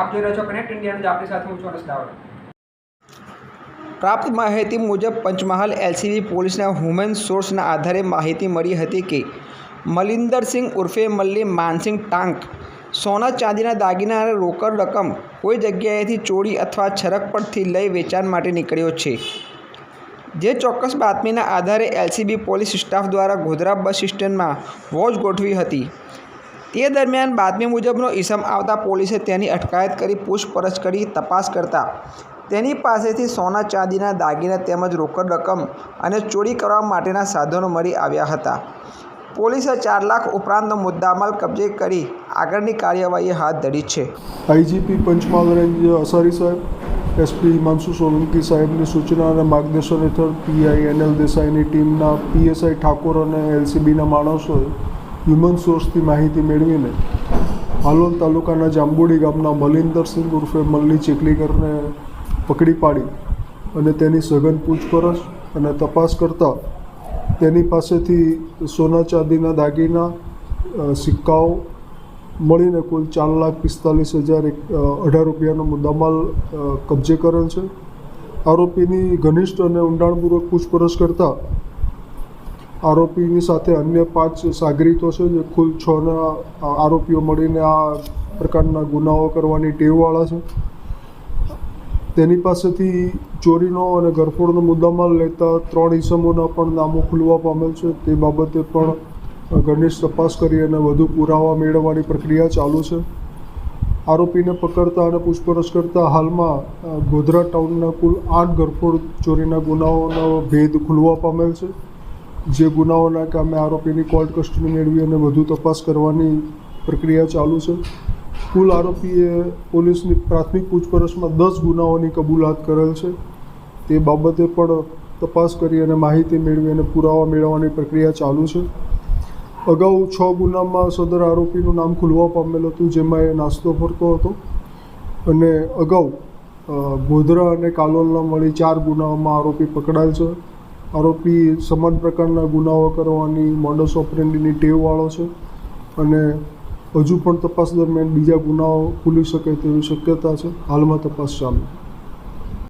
આપ જોઈ રહ્યા છો કનેક્ટ ઇન્ડિયાનું આપણી સાથે હું છું અનસ પ્રાપ્ત માહિતી મુજબ, પંચમહાલ એલસીબી પોલીસના હ્યુમન સોર્સના આધારે માહિતી મળી હતી કે મલિંદરસિંહ ઉર્ફે મલ્લી માનસિંહ ટાંક, સોના ચાંદીના દાગીના અને રોકડ રકમ કોઈ જગ્યાએથી ચોરી અથવા છરક પરથી લઈ વેચાણ માટે નીકળ્યો છે. જે ચોક્કસ બાતમીના આધારે એલસીબી પોલીસ સ્ટાફ દ્વારા ગોધરા બસ સ્ટેન્ડમાં વોચ ગોઠવી હતી. તે દરમિયાન બાતમી મુજબનો ઈસમ આવતા પોલીસે તેની અટકાયત કરી, પૂછપરછ કરી, તપાસ કરતા. તેની પાસેથી સોના ચાંદીના દાગીના તેમજ રોકડ રકમ અને ચોરી કરવા માટેના સાધનો મળી આવ્યા હતા. પોલીસે ચાર લાખ ઉપરાંતનો મુદ્દામાલ કબજે કરી આગળની કાર્યવાહી હાથ ધરી છે. આઈજીપી પંચમહાલ રેન્જ અસારી સાહેબ, એસપી હિમાંશુ સોલંકી સાહેબની સૂચના અને માર્ગદર્શન હેઠળ પીઆઈ એનએલ દેસાઈની ટીમના પીએસઆઈ ઠાકોર અને એલસીબીના માણસોએ હ્યુમન સોર્સથી માહિતી મેળવીને હાલોલ તાલુકાના જાંબુડી ગામના મલિંદરસિંહ ઉર્ફે મલ્લી ચીખલીકરને પકડી પાડી અને તેની સઘન પૂછપરછ અને તપાસ કરતાં તેની પાસેથી સોના ચાંદીના દાગીના સિક્કાઓ મળીને કુલ ચાર લાખ પિસ્તાલીસ હજાર એક અઢાર રૂપિયાનો મુદ્દામાલ કબજે કરેલ છે. આરોપીની ઘનિષ્ઠ અને ઊંડાણપૂર્વક પૂછપરછ કરતાં આરોપીની સાથે અન્ય પાંચ સાગરીતો છે જે કુલ છના ના આરોપીઓ મળીને આ પ્રકારના ગુનાઓ કરવાની ટેવવાળા છે. તેની પાસેથી ચોરીનો અને ગરફોડનો મુદ્દામાં લેતા ત્રણ ઈસમોના પણ નામો ખુલવા પામેલ છે. તે બાબતે પણ ઘનિષ્ઠ તપાસ કરી અને વધુ પુરાવા મેળવવાની પ્રક્રિયા ચાલુ છે. આરોપીને પકડતા અને પૂછપરછ કરતા હાલમાં ગોધરા ટાઉનના કુલ આઠ ગરફોડ ચોરીના ગુનાઓનો ભેદ ખુલવા પામેલ છે. જે ગુનાઓના કામે આરોપીની કોર્ટ કસ્ટડી મેળવી અને વધુ તપાસ કરવાની પ્રક્રિયા ચાલુ છે. કુલ આરોપીએ પોલીસની પ્રાથમિક પૂછપરછમાં દસ ગુનાઓની કબૂલાત કરેલ છે. તે બાબતે પણ તપાસ કરી અને માહિતી મેળવી અને પુરાવા મેળવવાની પ્રક્રિયા ચાલુ છે. અગાઉ છ ગુનામાં સદર આરોપીનું નામ ખુલવા પામેલ હતું, જેમાં એ નાસ્તો ફરતો હતો. અને અગાઉ ગોધરા અને કાલોલના મળી ચાર ગુનાઓમાં આરોપી પકડાયેલ છે. આરોપી સમાન પ્રકારના ગુનાઓ કરવાની મોડસ ઓપરેન્ડીની ટેવવાળો છે અને હજુ પણ તપાસ દરમિયાન બીજા ગુનાઓ ખુલી શકે તેવી શક્યતા છે. હાલમાં તપાસ ચાલુ.